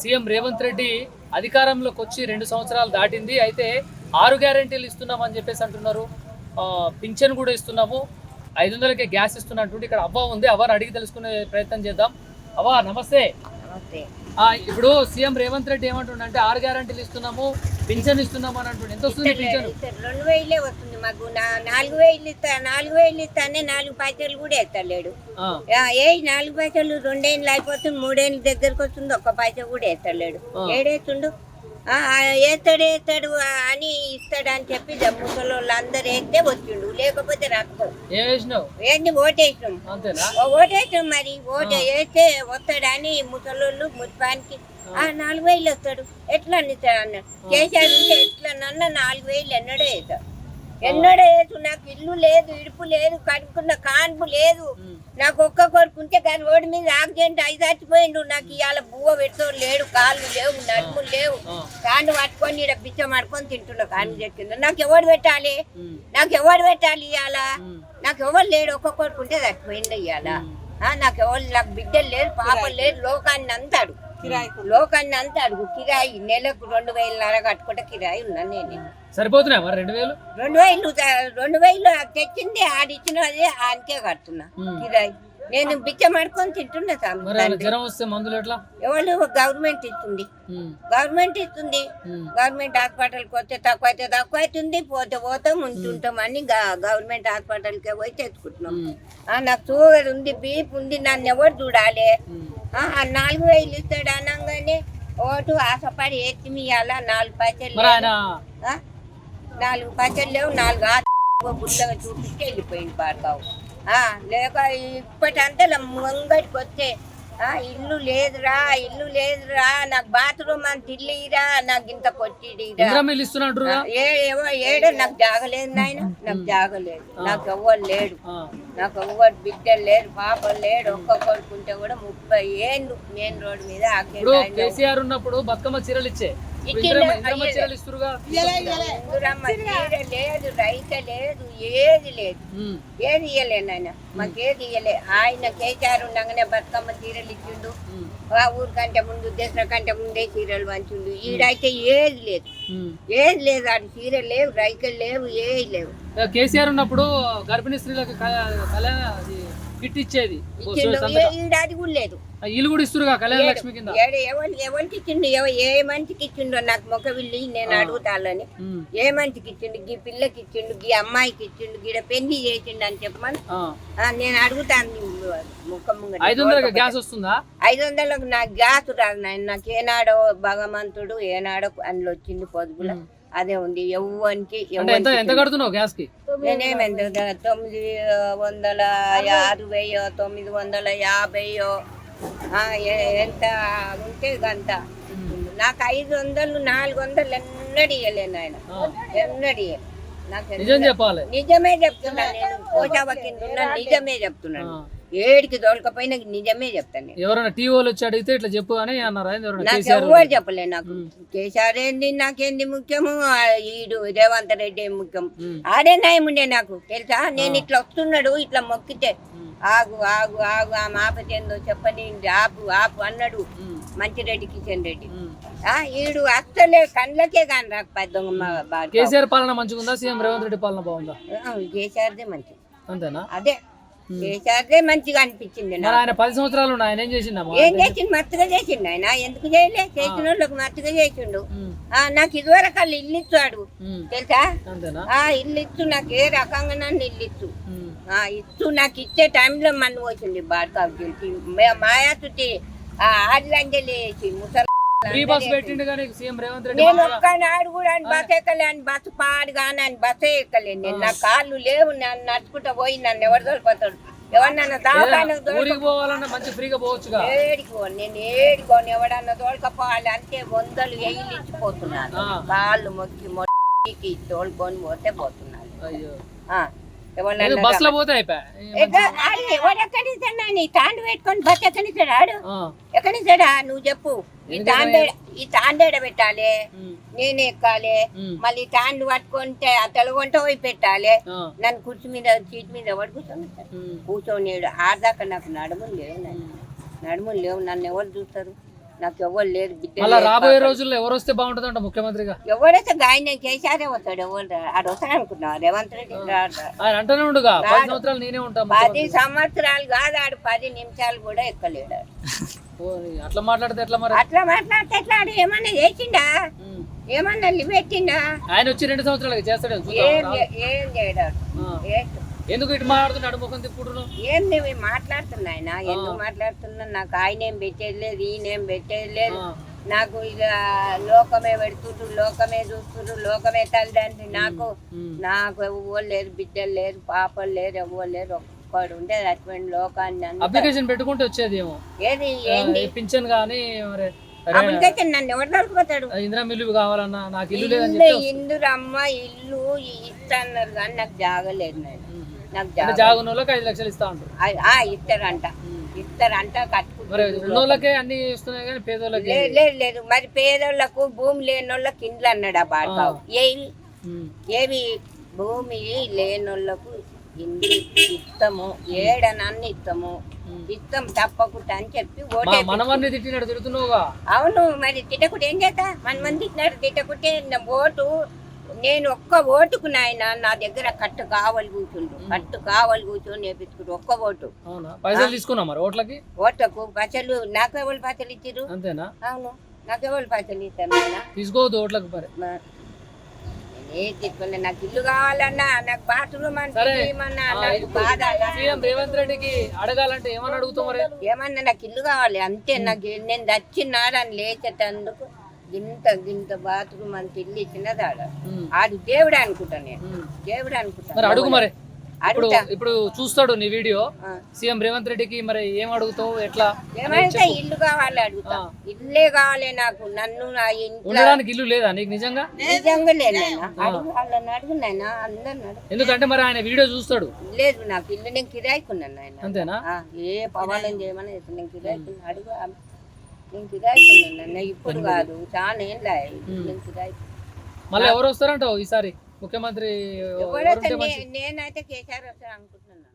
CM Revanth Reddy అధికారంలోకి వచ్చి రెండు సంవత్సరాలు దాటింది. అయితే ఆరు గ్యారెంటీలు ఇస్తున్నామని చెప్పేసి అంటున్నారు. పింఛన్ కూడా ఇస్తున్నాము. ఐదు వందలకే గ్యాస్ ఇస్తున్నట్టు ఇక్కడ అవ్వ ఉంది. అవ్వని అడిగి తెలుసుకునే ప్రయత్నం చేద్దాం. అవ్వ నమస్తే. ఇప్పుడు సీఎం రేవంత్ రెడ్డి ఏమంటుండంటే ఆరు గ్యారెంటీలు ఇస్తున్నాము పింఛన్ ఇస్తున్నాము అని అంటుండే. ఎంత వస్తుంది పింఛన్? మాకు నాలుగు వేలు ఇస్తా నాలుగు వేలు ఇస్తానే నాలుగు పైసలు కూడా ఎత్తలేడు. ఏ నాలుగు పైసలు రెండేళ్ళు అయిపోతుంది మూడేళ్ళ దగ్గరకు వస్తుంది ఒక్క పైస కూడా ఎత్తలేడు. ఏడేస్తుండు? వేస్తాడు వేస్తాడు అని ఇస్తాడు అని చెప్పి ముసలి అందరు వేస్తే వచ్చిండు లేకపోతే రాకపో. ఏం వేసినావు ఏంటి ఓటేసినాం. అంతేనా? ఓ ఓటేసాం మరి ఓటు వేస్తే వస్తాడని ముసలోళ్ళు మున్సిపానికి ఆ. నాలుగు వేలు వస్తాడు ఎట్లా అన్నిస్తాడు అన్న కేసీఆర్ ఉంటే ఎట్లా నన్న నాలుగు వేలు ఎన్నడో వేసాడు ఎన్నడో వేసు నాకు ఇల్లు లేదు ఇడుపు లేదు కడుపుకున్న కాన్పు లేదు. నాకు ఒక్క కొడుకు ఉంటే కానీ రోడ్డు మీద యాక్సిడెంట్ అయి చచ్చిపోయిండు. నాకు ఇవాళ బువ్వ పెడతాడు లేడు కాళ్ళు లేవు నడుములు లేవు. కాళ్ళు పట్టుకొని ఈడ బిచ్చ మాడుకొని తింటున్నా కాళ్ళు చెట్టు నాకు ఎవడు పెట్టాలి? నాకు ఎవడు పెట్టాలి ఇవాళ? నాకు ఎవరు లేడు? ఒక్క కొడుకు ఉంటే చచ్చిపోయింది ఇవాళ. నాకు ఎవరు నాకు బిడ్డలు లేరు పాపలు లేరు లోకాన్ని అంతాడు. లోకాన్ని అంతాడు కిరాయి నెలకు రెండు వేలన్నర కట్టుకుంటే కిరాయి ఉన్నాను నేను. సరిపోతున్నాయా మరి రెండు వేలు? రెండు వేలు రెండు వేలు తెచ్చింది ఆడిచ్చిన అదే ఆనికే కడుతున్నా. కిరాయి. నేను బిచ్చం తింటున్నా మరి స్వామి ఏమైనా జ్వరం వస్తే మందులు ఎట్లా? ఎవరు గవర్నమెంట్ ఇస్తుంది. గవర్నమెంట్ ఇస్తుంది. గవర్నమెంట్ హాస్పిటల్కి వస్తే తక్కువ అయితే తక్కువ అవుతుంది పోతే పోతాం ఉంటుంటాం అని గవర్నమెంట్ హాస్పిటల్కే పోయి తెచ్చుకుంటున్నాం నాకు షుగర్ ఉంది బీప్ ఉంది నన్ను ఎవరు చూడాలి? నాలుగు వేలు ఇస్తాడు అనగానే ఓటు ఆశపడి ఎత్తి మీయాల నాలుగు. ఆ? నాలుగు పైసలు లేవు నాలుగు ఆ పుస్తకం చూపించి వెళ్ళిపోయింది ఆ, లేక ఇప్పటంతా ముంగడికి వస్తే ఆ, ఇల్లు లేదురా ఇల్లు లేదురా నాకు బాత్రూమ్ అంత ఇల్లు ఇరా నాకు ఇంత కొట్టిడిరా ఏవో ఏడో నాకు జాగలేదు నాయన నాకు జాగలేదు. నాకు ఎవ్వరు లేడు. నాకు ఎవ్వరు బిడ్డలు లేరు పాపలు లేడు ఒక్క కొడుకుంటే కూడా ముప్పై ఏళ్ళు మెయిన్ రోడ్డు మీద కేసీఆర్ ఉన్నప్పుడు బతుకమ్మ చీరలు ఇచ్చే. లేదు. రైత లేదు ఏది లేదు. ఏది ఇయ్యలే నాయన. మాకు ఏది ఇయ్యలే. ఆయన కేసీఆర్ ఉండగానే బతుకమ్మ చీరలు ఇచ్చిండు. ఆ ఊరికంటే ముందు దసరా కంటే ముందే చీరలు పంచిండు. ఈడైతే ఏది లేదు. ఏది లేదు ఆడ చీరలు లేవు రైకలు లేవు ఏది లేవు. కేసీఆర్ ఉన్నప్పుడు గర్భిణీ స్త్రీలకు కిట్ ఇచ్చేది. ఓ ఇచ్చిండు. సంతకం. ఏ- ఈడ అది కూడా లేదు. ఇల్లు కూడా ఇస్తురుగా కళ్యాణ లక్ష్మి కింద? ఎవరికి ఇచ్చిండు ఏ మనిషికి ఇచ్చిండో నాకు మొక్క విల్లి నేను అడుగుతాలని ఏ మనిషికి ఇచ్చిండు గీ పిల్లకి ఇచ్చిండు గీ అమ్మాయికి ఇచ్చిండు గీడ పెళ్ళి చేసిండు అని చెప్పమని. నేను అడుగుతాను ముఖ ఐదు వందలకి గ్యాస్ వస్తుందా? ఐదు వందలకు నాకు గ్యాస్ రాదు నాయన. నాకు ఏనాడో భగవంతుడు ఏనాడో అందులో వచ్చింది పొదుపుల. అదే ఉంది. ఎవ్వనికి ఎంత ఎంత కడుతున్నావు గ్యాస్కి నేనేమెంత తొమ్మిది వందల ఆరు వెయ్యో తొమ్మిది వందల యాభైయో. ఎంత ఉంటే అంత నాకు ఐదు వందలు నాలుగు వందలు ఎన్నడూ ఇవ్వలేను ఆయన ఎన్నడూ నిజం చెప్పాలి. నిజమే చెప్తున్నా నేను. కోశావ కింద ఉన్నా నిజమే చెప్తున్నాను. ఏడికి దొరకపోయినా నిజమే చెప్తాను ఎవరైనా టీవీలు వచ్చి అడిగితే ఇట్లా చెప్పు అని అన్నారు? నాకు కేసీఆర్ ఎవరు చెప్పలే నాకు. కేసీఆర్ ఏంది నాకేంది ముఖ్యము? ఆ ఈడు రేవంత్ రెడ్డి ముఖ్యం. ఆడే న్యాయం ఉండే నాకు. తెలుసా? నేను ఇట్లా వస్తున్నాడు ఇట్లా మొక్కితే ఆగు ఆగు ఆగు ఆ మాపతేందో చెప్పని ఆపు ఆపు అన్నాడు. మంచిరెడ్డి కిషన్ రెడ్డి ఈడు అస్సలే కళ్ళకే కాని రాక కేసీఆర్ పాలన మంచిగా ఉందా సీఎం రేవంత్ రెడ్డి పాలన బాగుందా? కేసీఆర్దే మంచిది. అంతేనా? అదే. కేసీఆర్దే మంచిగా అనిపించింది ఆయన పది సంవత్సరాలు ఆయన ఏం చేసిండమ్మా ఏం చేసిండు? మత్తుగా చేసిండు ఆయన. ఎందుకు చేయలే? చేసిన వాళ్ళకి మత్తుగా చేసిండు. నాకు ఇదివరకు వాళ్ళు ఇల్లు ఇచ్చాడు. తెలుసా? ఆ ఇల్లు ఇచ్చు నాకు ఏ రకంగా నన్ను ఇల్లు ఇచ్చు ఇచ్చు నాకు ఇచ్చే టైంలో మన్ను వచ్చింది బార్కాకి మాయాతుటి ఆ ఆదిలంజలి వేసి ముసలి నేను బాగా- ఒక్క నాడు కూడా బస్ ఎక్కలేను బస్సు పాడు కానీ బస్సే ఎక్కలేను. నేను నా కాళ్ళు లేవు నన్ను నడుచుకుంటా పోయి నన్ను ఎవరు ఫ్రీగా పోవచ్చుగా? ఏడికోను నేను ఏడికోను ఎవడన్నా తోలుకపోవాలి అంటే వందలు ఎయిలు ఇచ్చిపోతున్నాను. కాళ్ళు మొక్కి మొక్కి తోలుకొని పోతే పోతున్నాను ఎవరన్నా బస్లో పోతే నీ తాండు పెట్టుకొని బస్ ఎక్కడిస్తాడు ఆడు ఆ, ఎక్కడిస్తాడా నువ్వు చెప్పు. ఈ తాండేడ ఈ తాండేడ పెట్టాలి? నేను ఎక్కాలి? మళ్ళీ తాండు పట్టుకుంటే ఆ తెలగొంట పోయి పెట్టాలి? నన్ను కుర్చీ మీద సీట్ మీద ఎవడు కూర్చొని కూర్చొని ఆడదాకా నాకు నడుములు లేవు నాయన. నడుములు లేవు. నన్ను ఎవరు చూస్తారు? నాకు ఎవరు లేరు బిడ్డ మళ్ళా రాబోయే. రోజుల్లో ఎవరు వస్తే బాగుంటుందంట ముఖ్యమంత్రిగా ఎవరైతే గాయన కేసీఆర్ వస్తాడు ఎవరు రా- ఆడు వస్తాడు అనుకున్నావు రేవంత్ రెడ్డి రాడు. ఆయన అంటూనే ఉండుగా పది. సంవత్సరాలు నేనే ఉంటా పది సంవత్సరాలు కాదు ఆడు పది నిమిషాలు కూడా ఎక్కలేడు ఆడు. అట్లా మాట్లాడితే ఎట్లా మరి అట్లా మాట్లాడితే ఎట్లా ఆడు ఏమన్నా చేసిండా ఉమ్. ఏమన్నా పెట్టిండా ఆయన వచ్చి రెండు సంవత్సరాలు చేస్తాడు ఏం చే- ఏం చేయడాడు ఎందుకు ఇటు మాట్లాడుతున్నాడు ముఖం తిప్పుడు ఏం నువ్వు మాట్లాడుతున్నా ఆయన? ఎందుకు మాట్లాడుతున్నా నాకు ఆయన ఏం పెట్టేది లేదు ఈయన ఏం పెట్టేది లేదు. నాకు ఇక లోకమే పెడుతుండ్రు లోకమే చూస్తుండ్రు లోకమే తల్లిదండ్రి నాకు నాకు ఎవ్వరు లేరు బిడ్డలు లేరు పాపలు లేరు ఎవ్వరు లేరు. ఒక్కడు ఉండేది అటువంటి లోకాన్ని అప్లికేషన్ పెట్టుకుంటే వచ్చేది ఏమో ఏది ఏంది? పింఛన్ కానీ మరి అప్పటికైతే నన్ను ఎవరు దొరికిపోతాడు ఇందిరా మిల్లు కావాలన్నా నాకు ఇల్లు ఇందురమ్మ ఇల్లు ఇస్తాన్నారు కానీ నాకు జాగలేదు నేను. నాకు జాగున్న వాళ్ళకి ఐదు లక్షలు ఇస్తా ఉంటారు ఆ, ఇస్తారంట. ఇస్తారంట ఉన్నోళ్ళకే అన్ని ఇస్తున్నాయి కానీ పేదోళ్ళకి లేదు లేదు. మరి పేదోళ్ళకు భూమి లేని వాళ్ళకి ఇండ్లు అన్నాడు ఆ బాడకావు ఏవి. ఏవి? భూమి లేనోళ్ళకు ఇండ్లు ఇస్తాము ఏడనన్ని ఇస్తాము ఇస్తాం తప్పకుండా అని చెప్పి ఓటే మనవన్ని తిట్టినాడు తిడుతున్నావుగా? అవును మరి తిట్టకుంటే ఏం చేస్తా? మన మంది తిట్టినాడు తిట్టకుంటే ఓటు నేను ఒక్క ఓటుకు నాయన నా దగ్గర కట్టు కావాలి కూర్చుండు. కట్టు కావాలి కూర్చొని నేర్పించుకుంటు ఒక్క ఓటు. అవునా? పైసలు తీసుకున్నా మరి ఓట్లకి? ఓటకు పచ్చలు నాకు ఎవరు పచ్చలు ఇచ్చిర్రు? అంతేనా? అవును. నాకు ఎవరు పచ్చలు ఇస్తారు నాయన? తీసుకోవద్దు ఓట్లకు మరి. నాకు ఇల్లు కావాలన్నా నాకు బాత్రూమ్ బాధ రేవంత్ రెడ్డికి అడగాలంటే ఏమని ఏమన్నా నాకు ఇల్లు కావాలి అంతే నాకు. నేను దచ్చినాడని లేచేటందుకు ఇంత ఇంత బాత్రూమ్ అంత ఇల్లు ఇచ్చినది ఆడ దేవుడు అనుకుంటా నేను. దేవుడు అనుకుంటా. మరి అడుగు మరి. ఇప్పుడు ఇప్పుడు చూస్తాడు నీ వీడియో. సీఎం రేవంత్ రెడ్డికి మరి ఏం అడుగుతావు? ఎట్లా? ఏమైతే ఇల్లు కావాలి అడుగుతా. ఇల్లే కావాలి నాకు. నన్ను నా ఇంట్లో ఉండడానికి ఇల్లు లేదా నీకు నిజంగా? నిజంగా లేనైనా అడుగు వాళ్ళని అడుగునైనా అడుగు. ఎందుకంటే మరి ఆయన వీడియో చూస్తాడు. లేదు నాకు ఇల్లు నేను కిరాయికున్నాను ఆయన అంతేనా? ఏ పవాలని చేయమని నేను కిరాయికున్నా. అడుగు. నేను అన్న ఇప్పుడు కాదు చాలా ఏం నేను మళ్ళీ ఎవరు వస్తారంటావు ఈసారి? ముఖ్యమంత్రి ఎవరైతే నే- నేనైతే కేసీఆర్ వస్తాను అనుకుంటున్నాను.